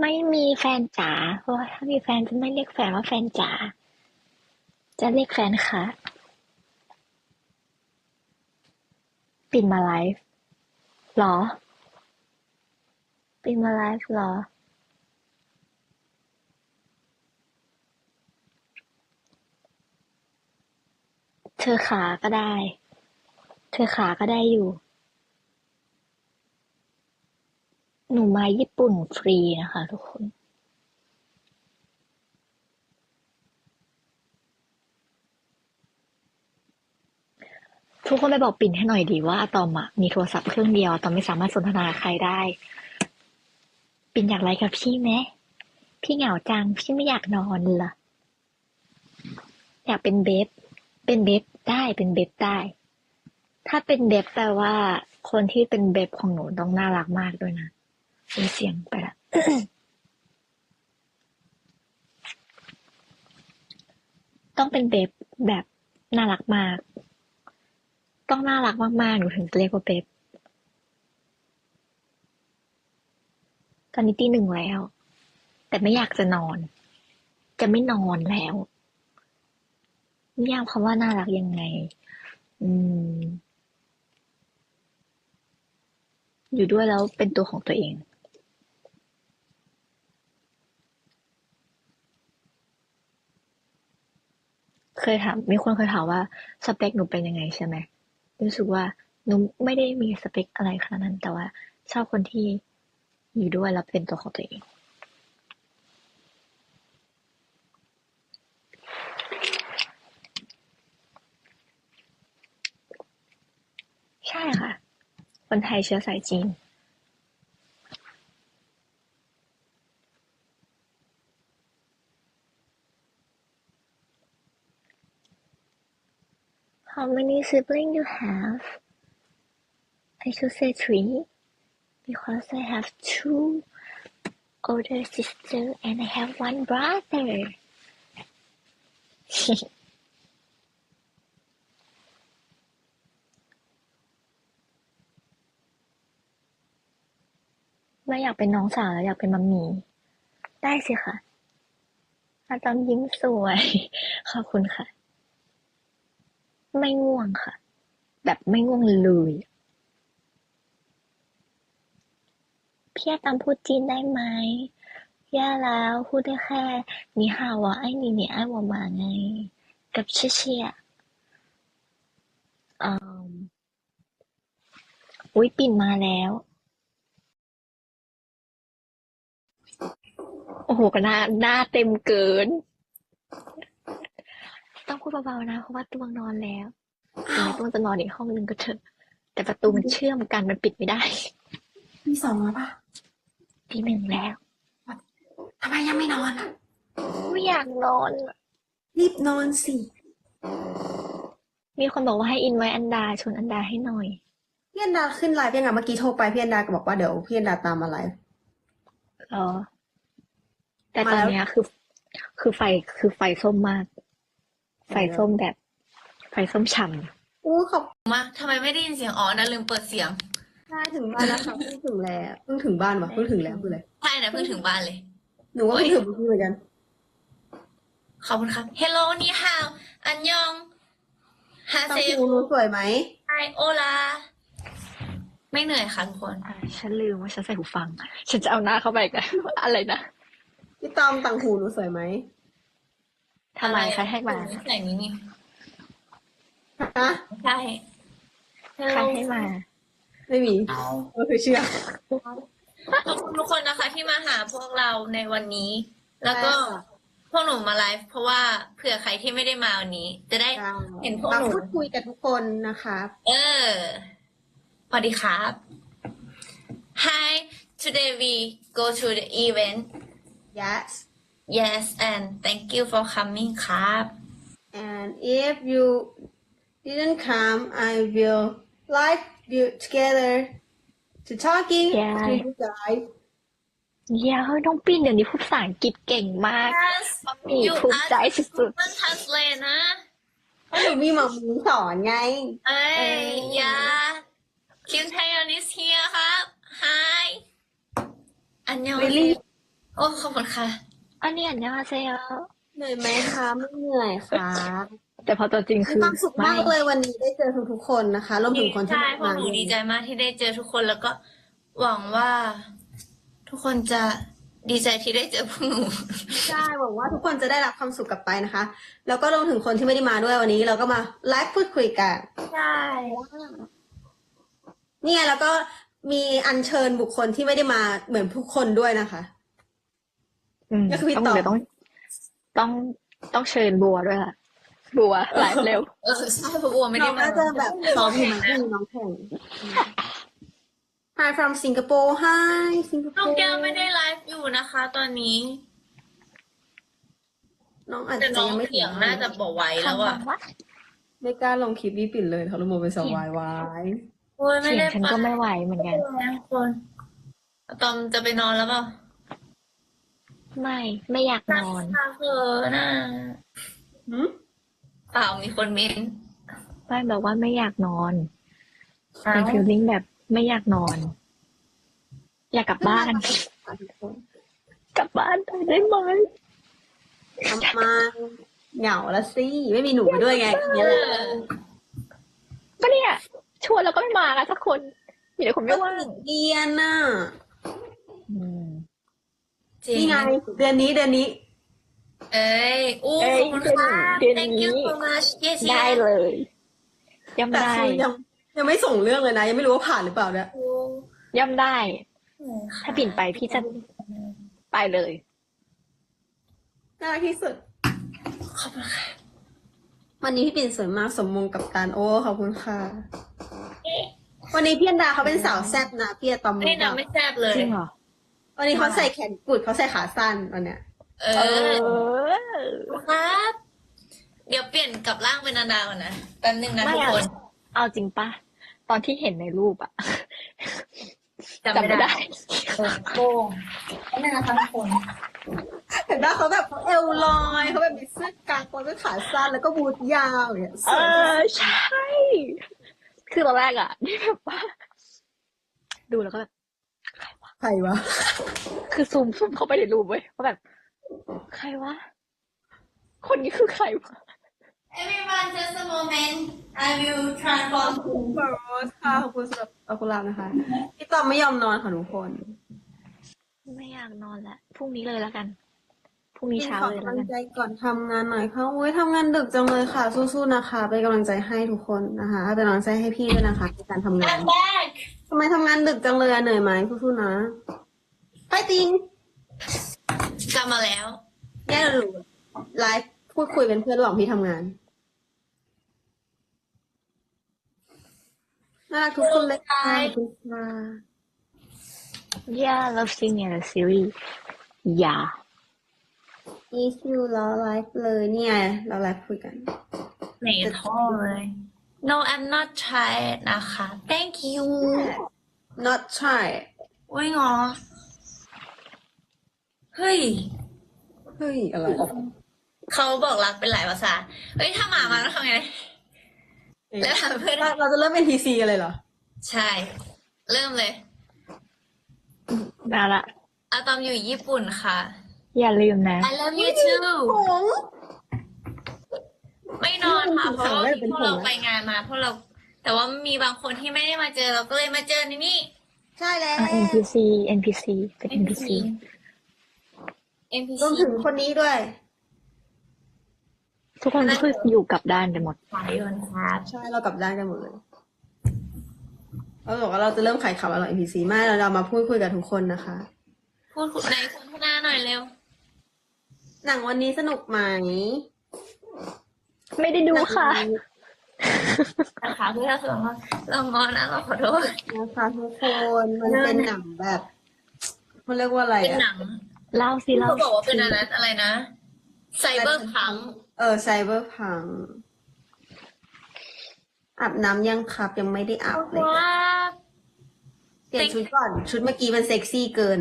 ไม่มีแฟนจ๋าเพราะถ้ามีแฟนจะไม่เรียกแฟนว่าแฟนจ๋าจะเรียกแฟนค่ะ ปิดมาไลฟ์เหรอ ปิดมาไลฟ์เหรอ เธอขาก็ได้ เธอขาก็ได้อยู่ หนูมาญี่ปุ่นฟรีนะคะทุกคนทุกคนไปบอกปิ่นให้หน่อยดีว่าอะตอมอะมีโทรศัพท์เครื่องเดียวอะตอมไม่สามารถสนทนาใครได้ ปิ่นอยากไลฟ์กับพี่ไหมพี่เหงาจังพี่ไม่อยากนอนเหรออยากเป็นเบฟเป็นเบฟได้เป็นเบฟได้ ถ้าเป็นเบฟแปลว่าคนที่เป็นเบฟของหนูต้องน่ารักมากด้วยนะ มีเสียงไปละต้องเป็นเบฟแบบน่ารักมาก ต้องน่ารักมากๆ หนูถึงจะเรียกว่าเบฟตอนนี้ตีหนึ่งแล้ว แต่ไม่อยากจะนอน จะไม่นอนแล้วนิยามคำว่าน่ารักยังไง อืม อยู่ด้วยแล้วเป็นตัวของตัวเอง เคยถามมีคนเคยถามว่าสเปคหนูเป็นยังไงใช่ไหมรู้สึกว่าหนูไม่ได้มีสเปคอะไรขนาดนั้น แต่ว่าชอบคนที่อยู่ด้วยแล้วเป็นตัวของตัวเองใช่ค่ะ คนไทยเชื้อสายจีน How many siblings you have? I should say three because I have two older sister and I have one brother. ไม่อยากเป็นน้องสาวแล้วอยากเป็นมัมมี่ได้สิค่ะอาจารย์ยิ้มสวย ขอบคุณค่ะ ไม่ง่วงค่ะ แบบไม่ง่วงเลย พี่อาตามพูดจีนได้ไหมแย่แล้วพูดได้แค่你好我爱你你爱我吗ไง กับเชี่ยเชี่ยอืมอุ้ยปิ่นมาแล้ว โอ้โหก็หน้าหน้าเต็มเกิน ต้องพูดเบาๆนะ เพราะว่าตวงนอนแล้วถึงแม้ตวงจะนอนอีกห้องนึงก็เถอะ แต่ประตูมันเชื่อมกันมันปิดไม่ได้มีสองแล้วปะทีหนึ่งแล้วทำไมยังไม่นอนอะไม่อยากนอนอะรีบนอนสิ มีคนบอกว่าให้อินไว้อันดาชวนอันดาให้หน่อย พี่อันดาขึ้นไลฟ์ยังไงเมื่อกี้โทรไปพี่อันดาก็บอกว่าเดี๋ยวพี่อันดาตามมาไลฟ์รอแต่มาตอนแล้วเนี้ยคือ คือไฟคือไฟส้มมาก ไฟส้มแบบ ไฟส้มฉ่อู้ขอบมาทำไมไม่ได้ยินเสียงอ๋อนะลืมเปิดเสียงได้ถึงบ้านแล้วค่ะเพิ่งถึงแล้วเพิ่งถึงบ้านวะเพิ่งถึงแล้วคืออะไรใช่นะเพิ่งถึงบ้านเลย หนูว่าเพิ่งถึงเมื่อกี้เหมือนกันขอบคุณครับ Hello นี่ฮาวอันยองฮาตัเซงหูหนูสวยไหมไอโอลา ไม่เหนื่อยค่ะทุกคนำอะฉันลืมว่าฉันใส่หูฟัง ฉันจะเอาหน้าเข้าไปกัน อะไรนะพี่ตอมตังหูหนูสวยไหม ทำไมใครให้มาใส่นี้นี่ฮะใช่ใครให้มา ไม่มีเอาก็คือเชื่อขอบคุณทุกคนนะคะ ที่มาหาพวกเราในวันนี้ แล้วก็ใช่ค่ะพวกหนูมาไลฟ์เพราะว่าเผื่อใครที่ไม่ได้มาวันนี้ จะได้เห็นพวกมาหนูพูดคุยกับทุกคนนะคะเออสวัสดีครับ Hi today we go to the event yes yes and thank you for coming ครับ and if you didn't come I will live you together to talking Yeah. to you guys เย้ยน้องปิ่นเดี๋ยวนี้พูดภาษาอังกฤษเก่งมาก yes มี you ภูมิใจ ask สุดมัน translate นะเพราะหนูมีหมามูสอนไง เอ้ยยาคิมไทยอนิสเฮียครับ Hi อันยอง Really โอ้ขอบคุณค่ะ อันนี้อันยองอาเซโยเหนื่อยไหมคะไม่เหนื่อยค่ะแต่พอตัวจริงมีคือความสุขมากเลยวันนี้ได้เจอทุกๆคนนะคะรวมถึงคนที่ใช่ไม่พวกมาหนูดีใจมากที่ได้เจอทุกคนแล้วก็หวังว่าทุกคนจะดีใจที่ได้เจอพวกหนู ใช่หวังว่าทุกคนจะได้รับความสุขกลับไปนะคะ แล้วก็รวมถึงคนที่ไม่ได้มาด้วยวันนี้ เราก็มาไลฟ์พูดคุยกันใช่เนี่ยแล้วก็มีอัญเชิญบุคคลที่ไม่ได้มาเหมือนทุกคนด้วยนะคะ อืมก็คือพี่ต้องต่อ เดี๋ยวต้องต้องต้องเชิญบัวด้วยค่ะ บัวไลฟ์เร็ว เออใช่เพราะบัวไม่น้ได้องมาน่าจะแบบซ้อมอยู่มั้งไม่มีน้องแข่ง Hi from Singapore Hi น้อง Singapore แก้วไม่ได้ไลฟ์อยู่นะคะ ตอนนี้ น้องอาจแต่จะน้องยังไม่เถียงน่าจะบอกไว้แล้วคำอะว่าไม่กล้าลงคลิปนี้ปิดเลยเขาลงมาเป็นสวายวายโอ้ยไม่เสียงได้ฉันไปก็ไม่ไหวเหมือนกันนะคนอะตอมจะไปนอนแล้วเปล่า ไม่ ไม่อยากนอนน่าเขินน่ะหืมเปล่ามีคนเม้นไม่บอกว่าไม่อยากนอนอ้าเป็นวฟีลลิ่งแบบไม่อยากนอน อยากกลับบ้าน กลับบ้านได้ไหมทำมาเหงาละสิ ไม่มีหนูไปด้วยไงเนี่ยเอแหละอก็เนี่ยชวนแล้วก็ไม่มากันสักคนมีแต่คนไม่ว่างเดียนน่ะอืม จริง นี่ไงเดือนนี้เดือนนี้ เอ้ยอู้เอ้ขยอบคุณค่ะ เดือน thank นี้ you so much yes ได้ yes เลย ย่ำแต่ได้คือยังยังไม่ส่งเรื่องเลยนะ ยังไม่รู้ว่าผ่านหรือเปล่าเนี่ย ย่ำได้ ถ้าปิ่นไปพี่จะไปเลย น่ารักที่สุด ขอบคุณค่ะวันนี้พี่ปิ่นสวยมากสมมงกับตานโอ้ขอบคุณค่ะ วันนี้พี่อันดาเขาเป็นสาวแซ่บนะพี่อะตอมนี่รู้นะปะไม่แซ่บเลย จริงเหรอ วันนี้เขาใส่แขนกุดเขาใส่ขาสั้นวันเนี้ย เอเอออครับ เดี๋ยวเปลี่ยนกลับร่างเป็นนาดาก่อนนะแป๊บนึงนะไม่ทุกอะคน เอาจริงปะตอนที่เห็นในรูปอะจำไม่ได้เออโป้งนี่นะคะทุกคนเห็นปะเขาแบบเขาเอวลอยเขาแบบมีเสื้อกางโปรงด้วยขาสั้นแล้วก็บูทยาวอย่างเงี้ยสเอวยอใช่ คือตอนแรกอะนี่แบบว่า ดูแล้วก็แบบ ใครวะ คือซูมซูมเข้าไปในรูปเว้ยว่าแบบ ใครวะ คนนี้คือใครวะ Everyone just a moment I will transform ขอบคุณค่ะขอบคุณสำหรับอากุลาบนะคะพี่ตอมไม่ยอมนอนค่ะทุกคน ไม่อยากนอนละพรุ่งนี้เลยแล้วกันพ รุ่งนี้เช้าขอเลยกำแล้ลัวงกันใจก่อนทำงานหน่อยค่ะโอ้ยทำงานดึกจังเลยค่ะ สู้ๆนะคะ เป็นกำลังใจให้ทุกคนนะคะเป็นกำลังใจให้พี่ด้วยนะคะในการทำงาน I'm back ทำไมทำงานดึกจังเลยอะเหนื่อยไหมสู้ๆนะไปติงกลับมาแล้ว แย่หรูไลฟ์พูดคุยเป็นเพื่อนระหว่างพี่ทำงาน น่ารักทุกคนเลยค่ะขอบคุณค่ะ Yeah love singing the series Yeah นี่คิวล้อไลฟ์เลยเนี่ย เราไลฟ์คุยกัน ไหนท่อเลย No I'm not tired นะคะ Thank you not try อุ้ยงอเฮ้ย เฮ้ย อะไร เขาบอกรักเป็นหลายภาษา เฮ้ย ถ้าหมามาต้องทำไง แล้วถามเพื่อนเราเราจะเริ่ม NPC กันเลยเหรอ ใช่ เริ่มเลยมาละอะตอมอยู่ญี่ปุ่นค่ะ อย่าลืมนะ I love you too ผงไม่นอนค่ะ เพราะว่าเป็นพวกผงเรานะไปงานมาพวกเรา แต่ว่ามีบางคนที่ไม่ได้มาเจอเราก็เลยมาเจอในนี่ ใช่แล้ว อะ NPC NPC เป็น NPC NPC รวมถึงคนนี้ด้วยทุกคนก็คืออยู่กับด้านกันหมดสายยนครับใช่เรากลับด้านกันหมดเลยเราบอกว่าเราจะเริ่มขายข่าวเรา NPC ไม่เราเรามาพูดคุยกับทุกคนนะคะ พูดในคุณพนาหน่อยเร็ว หนังวันนี้สนุกไหมไม่ได้ดูค่ะ นะคะเพื่อเราสองคนเรางอนนะเราขอโทษนะคะทุกคนมันเป็นหนังแบบมันเรียกว่าอะไรเป็นอะหนังเล่าสิเล่าเขาบอกว่าเป็นอะไรนะอะไรนะไซเบอร์พัง เออไซเบอร์พังอาบน้ำยังครับยังไม่ได้อาบเลยว้าเปลี่ยนชุดก่อน ชุดเมื่อกี้มันเซ็กซี่เกิน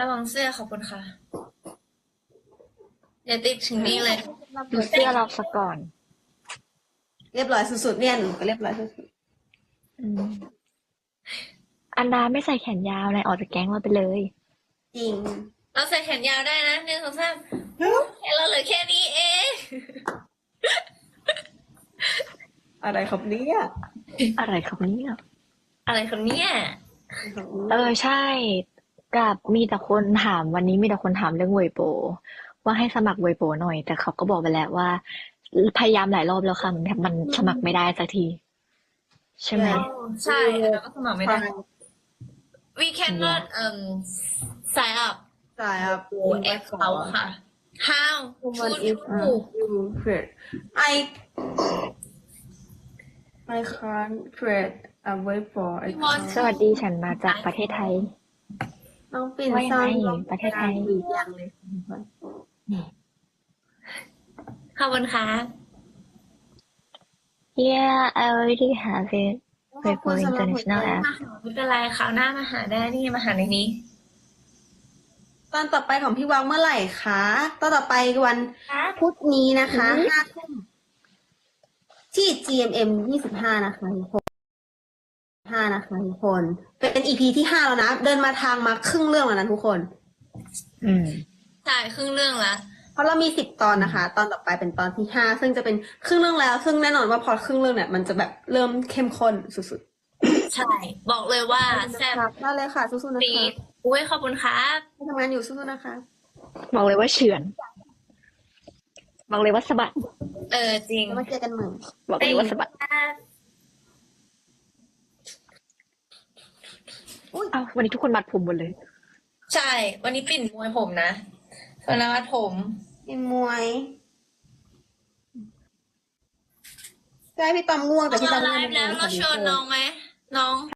ระวังเสื้อขอบคุณค่ะ เดี๋ยวติดถึงนี่เลย ดูเสื้อเราซะก่อน เรียบร้อยสุดๆเนี่ยหนูก็เรียบร้อยสุดอืมอันดาไม่ใส่แขนยาวเลยออกจากแก๊งเราไปเลย ๆจริงเราใส่แขนยาวได้นะหนึ่งสองสามแขนเราเหลือแค่นี้เองอะไรครับเนี่ยอะไรครับเนี่ยอะไรคนเนี้ยเออใช่ กับมีแต่คนถามวันนี้มีแต่คนถามเรื่องเวยโป ว่าให้สมัครเวยโปหน่อย แต่เขาก็บอกไปแล้วว่า พยายามหลายรอบแล้วค่ะมันมันสมัครไม่ได้สักที ใช่ไหม ใช่แล้วก็สมัครไม่ได้ we cannot um sign up จ่ายครับ for account ค่ะ how Woman should if you you create I I can't create a web for account สวัสดีฉันมาจากประเทศไทย น้องปิ่นว่ายังสร้างไงประเทศไทยอย่างเลย ขอบคุณค่ะ Yeah I already have it ขอบคุณสำหรับหัวใจ International app มาหาไม่เป็นไรคราวหน้ามาหาได้นี่มาหาในนี้ ตอนต่อไปของพี่วังเมื่อไหร่คะตอนต่อไปวันพุธนี้นะคะห้าทุ่มที่ GMM ยี่สิบห้านะคะทุกคนห้านะคะทุกคน เป็น EP ที่ห้าแล้วนะ เดินมาทางมาครึ่งเรื่องแล้วนะทุกคน อืม ใช่ครึ่งเรื่องละเพราะเรามีสิบตอนนะคะ ตอนต่อไปเป็นตอนที่ห้าซึ่งจะเป็นครึ่งเรื่องแล้ว ซึ่งแน่นอนว่าพอครึ่งเรื่องเนี่ยมันจะแบบเริ่มเข้มข้นสุดใช่ บอกเลยว่าๆแซ่บครับได้เลยค่ะสู้ๆนะปีคะดอุ้ยขอบคุณครับทำงานอยู่สู้ๆนะคะ บอกเลยว่าเฉือน บอกเลยว่าสะบัด เออจริงแล้วมาเจอกันใหม่บอกเลยว่าสะบัดเอ้าวันนี้ทุกคนมัดผมหมดเลย ใช่ วันนี้ปิ่นมวยผมนะ ส่วนนวัดผมเป็นมวยใช่พี่ตอมง่วงแต่พี่ตอมไลง่วงฟ์แล้วเราเชิญน้องไหมน้อง